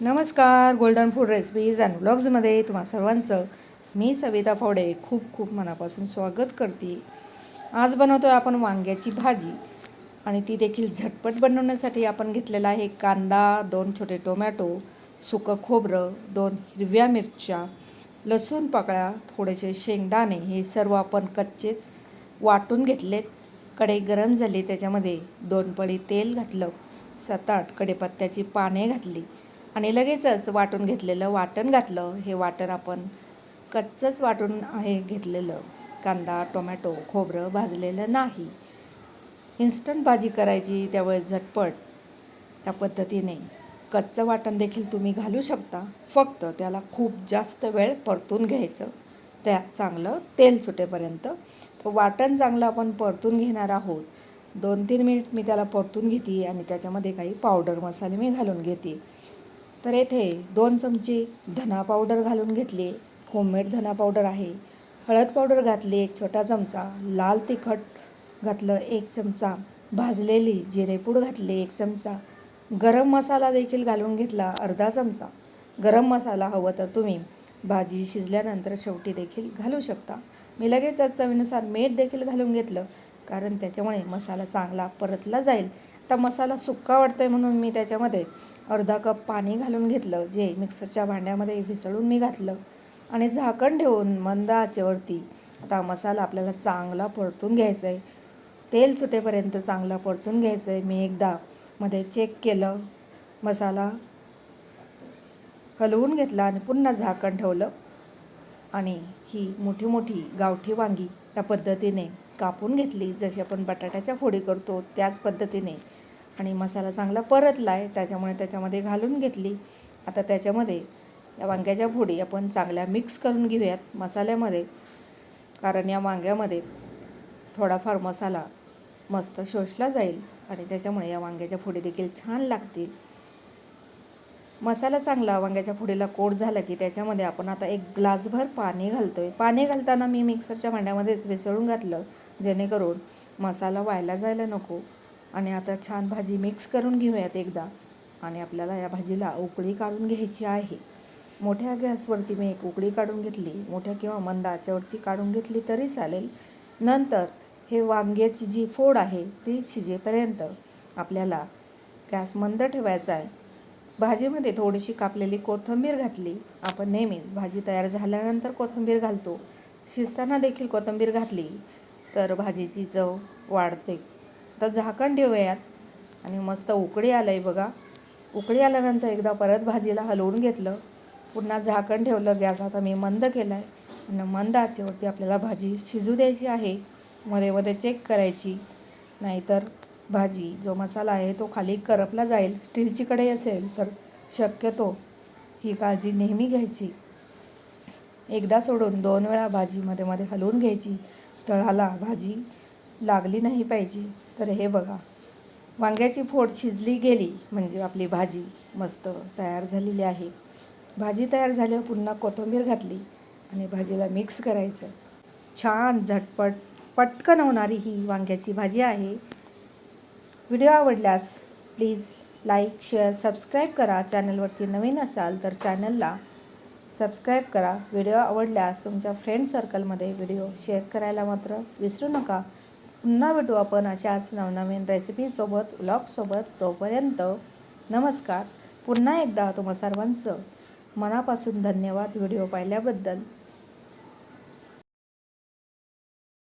नमस्कार golden food recipes and ब्लॉग्समध्ये तुम्हा सर्वांचं मी सविता फावडे. खूप खूप मनापासून स्वागत करते. आज बनवतो आहे आपण वांग्याची भाजी आणि ती देखील झटपट बनवण्यासाठी आपण घेतलेला आहे कांदा दोन छोटे टोमॅटो सुकं खोबरं दोन हिरव्या मिरच्या लसूण पाकळ्या थोडेसे शेंगदाणे हे सर्व आपण कच्चेच वाटून घेतलेत. कढई गरम झाली त्याच्यामध्ये दोन पळी तेल घातलं सात आठ कढीपत्त्याची पाने घातली. आणि लगेचच वाटून घेतलेलं वाटण घातलं. हे वाटण आपण कच्चंच वाटून आहे घेतलेलं. कांदा टोमॅटो खोबरं भाजलेलं नाही. इन्स्टंट भाजी करायची त्यावेळेस झटपट. त्या पद्धतीने कच्चं वाटण देखील तुम्ही घालू शकता. फक्त त्याला खूप जास्त वेळ परतून घ्यायचं. त्यात चांगलं तेल सुटेपर्यंत. तर वाटण चांगलं आपण परतून घेणार आहोत. दोन तीन मिनिट मी त्याला परतून घेते आणि त्याच्यामध्ये काही पावडर मसाले मी घालून घेते. तर येथे दोन चमचे धना पावडर घालून घेतले. होममेड धना पावडर आहे. हळद पावडर घातली एक छोटा चमचा. लाल तिखट घातलं एक चमचा. भाजलेली जिरेपूड घातली एक चमचा. गरम मसाला देखील घालून घेतला अर्धा चमचा. गरम मसाला हवं तर तुम्ही भाजी शिजल्यानंतर शेवटी देखील घालू शकता. मी लगेच चवीनुसार मीठ देखील घालून घेतलं कारण त्याच्यामुळे मसाला चांगला परतला जाईल. आता मसाला सुक्का वाटतो आहे म्हणून मी त्याच्यामध्ये अर्धा कप पाणी घालून घेतलं जे मिक्सरच्या भांड्यामध्ये मिसळून मी घातलं. आणि झाकण ठेवून मंद आचेवरती आता मसाला आपल्याला चांगला परतून घ्यायचा आहे तेल सुटेपर्यंत चांगला परतून घ्यायचं आहे मी एकदा मध्ये चेक केलं मसाला हलवून घेतला आणि पुन्हा झाकण ठेवलं. आणि ही मोठी मोठी गावठी वांगी या पद्धतीने कापून घेतली. जशी आपण बटाट्याच्या फोडी करतो त्याच पद्धतीने. आणि मसाला चांगला परतला आहे त्याच्यामुळे त्याच्यामध्ये घालून घेतली. आता त्याच्यामध्ये या वांग्याच्या फोडी आपण चांगल्या मिक्स करून घेऊयात मसाल्यामध्ये. कारण या वांग्यामध्ये थोडाफार मसाला मस्त शोषला जाईल आणि त्याच्यामुळे या वांग्याच्या फोडी देखील छान लागतील. मसाला चांगला वांग्याच्या फोडीला कोट झाला की त्याच्यामध्ये आपण आता एक ग्लासभर पाणी घालतो आहे पाणी घालताना मी मिक्सरच्या भांड्यामध्येच मिसळून घातलं. जेणेकरून मसाला वायला जायला नको. आणि आता छान भाजी मिक्स करून घेऊयात एकदा. आणि आपल्याला या भाजीला उकळी काढून घ्यायची आहे. मोठ्या गॅसवरती मी एक उकळी काढून घेतली. मोठ्या किंवा मंद आचेवरती काढून घेतली तरी चालेल. नंतर हे वांग्याची जी फोड आहे ती शिजेपर्यंत आपल्याला गॅस मंद ठेवायचा आहे. भाजीमध्ये थोडीशी कापलेली कोथिंबीर घातली. आपण नेहमीच भाजी तयार झाल्यानंतर कोथिंबीर घालतो. शिजताना देखील कोथिंबीर घातली. तर भाजीची चव वाढते. तर झाकण ठेवूयात. आणि मस्त उकळी आलं आहे बघा. उकळी आल्यानंतर एकदा परत भाजीला हलवून घेतलं. पुन्हा झाकण ठेवलं. गॅस आता मी मंद केला आहे आणि मंद आचेवरती आपल्याला भाजी शिजू द्यायची आहे. मध्ये मध्ये चेक करायची. नाहीतर भाजी जो मसाला आहे तो खाली करपला जाईल. स्टीलची कढई असेल तर शक्यतो ही काळजी नेहमी घ्यायची. एकदा सोडून दोन वेळा भाजी मध्ये मध्ये हलवून घ्यायची. तळाला भाजी लागली नाही पाहिजे. तर हे बघा. वांग्याची फोड शिजली गेली म्हणजे आपली भाजी मस्त तयार झालेली आहे. भाजी तयार झाल्यावर पुन्हा कोथिंबीर घातली आणि भाजीला मिक्स करायचं. छान झटपट पटकन होणारी ही वांग्याची भाजी आहे. व्हिडिओ आवडल्यास प्लीज लाईक शेअर सबस्क्राईब करा. चॅनलवरती नवीन असाल तर चॅनलला सबस्क्राईब करा. व्हिडिओ आवडल्यास तुमच्या फ्रेंड सर्कलमध्ये व्हिडिओ शेअर करायला मात्र विसरू नका. पुन्हा भेटू आपण अशाच नवनवीन रेसिपीसोबत व्लॉगसोबत तोपर्यंत नमस्कार. पुन्हा एकदा तुम्हा सर्वांचं मनापासून धन्यवाद व्हिडिओ पाहिल्याबद्दल.